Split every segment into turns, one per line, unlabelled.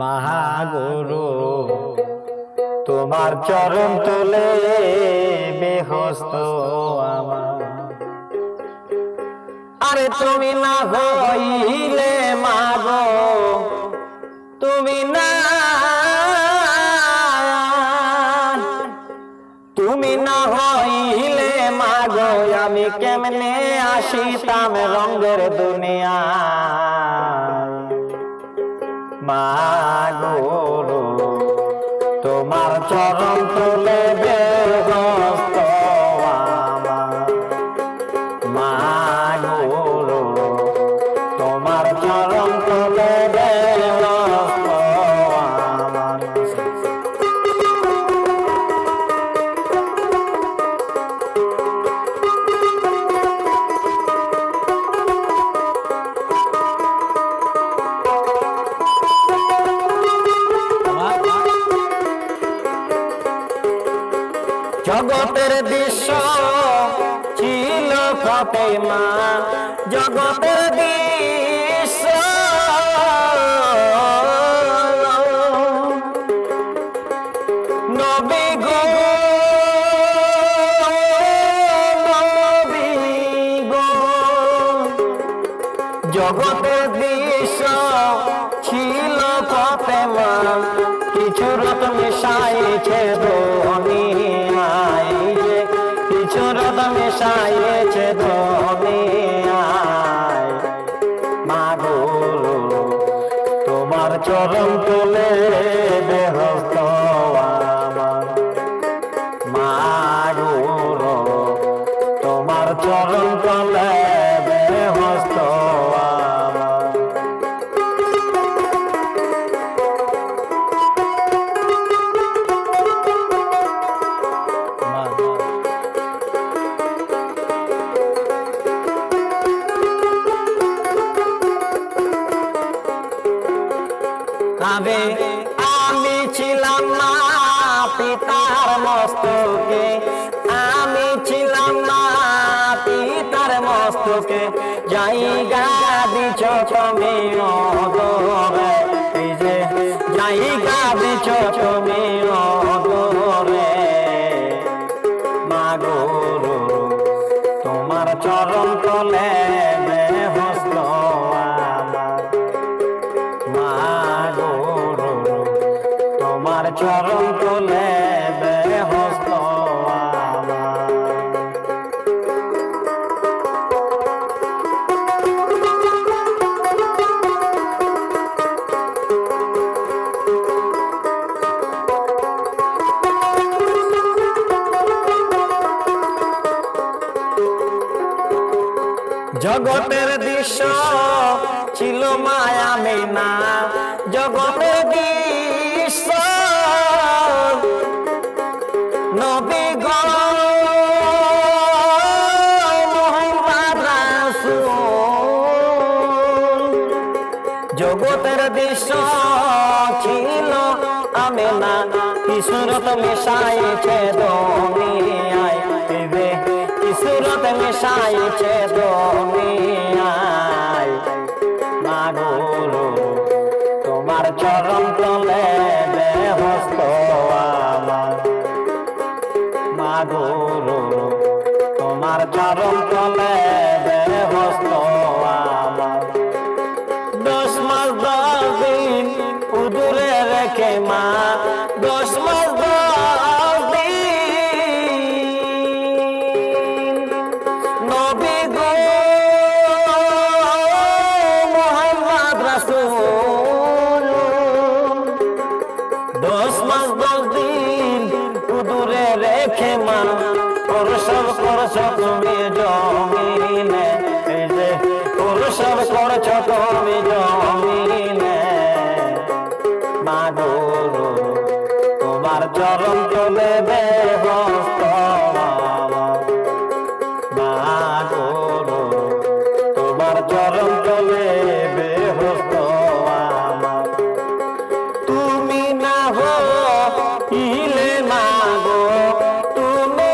মহাগুরু, তোমার চরণ তোলে বেহস্ত আমার। আরে তুমি না হইলে মাগো, তুমি না তুমি না হইলে মাগো আমি কেমনে আসিতাম রঙ্গের দুনিয়া মাগো তোমার চরণ তুলে জগতের দৃশ্য ছিল ফতেমা। জগতের দৃশ্য। নবী গো নবী গো। জগতের দৃশ্য ছিল ফতেমা। কিছু রত মিশাইছে যে কিছু মিশাইছে ধনিয়ায় মাগো তোমার চরণ তোলে বেহস্ত আমার মাগো তোমার চরণ তলে আবে আমি ছিলাম মা পিতার মস্তকে। আমি ছিলাম মা পিতার মস্তকে। জায়গা দিছ তুমি জগতের দৃশ্য ছিল মায়া মেনা জগতের দৃশ্য নবী। জগতের দৃশ্য ছিল আমি না কিশোরত মিশাইছে দুনিয়ায়। কিশোরত মিশাইছে দুনিয়ায়। মাগো তোমার চরণ তলে নবী গো মোহাম্মদ রাসূল। দিন উদূরে রেখে মা, প্রসব করছ তুমি জমিনে। এই যে প্রসব করছ তুমি জমিনে। তোমার চরণ চলে বেহস্ত হো মিলে মাগো, তুমি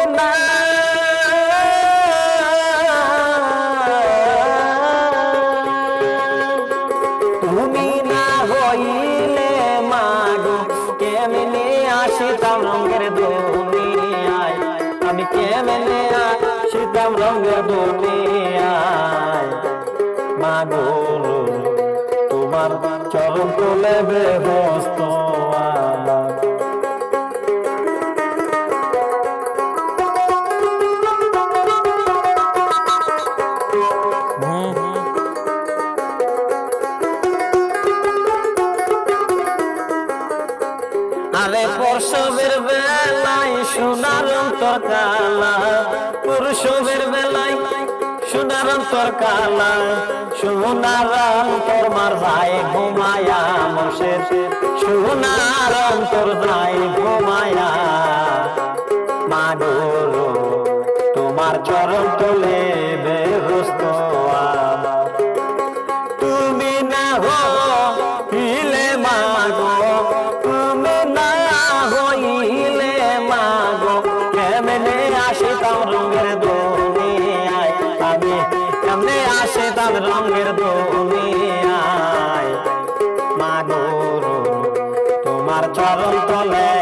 তুমি না হইলে মাগো, কেমনে সীতাম রঙের দুনিয়ায়? আমি কেমনে সীতাম রঙের দুনিয়ায়? মাগুর তোমার চরণ তোলে বেহস্ত আরে পরশবের বেলায় সোনার অন্তর কালা। পুরুষবের বেলায় সোনার অন্তর কালা সোনার অন্তর মার ভাই ঘুমায়া মশের। সোনার অন্তর ভাই ঘুমায়া। মাগুরু তোমার চরণ তোলে আসিতাম রঙের দুনিয়ায় মাগো তোমার চরণ তলে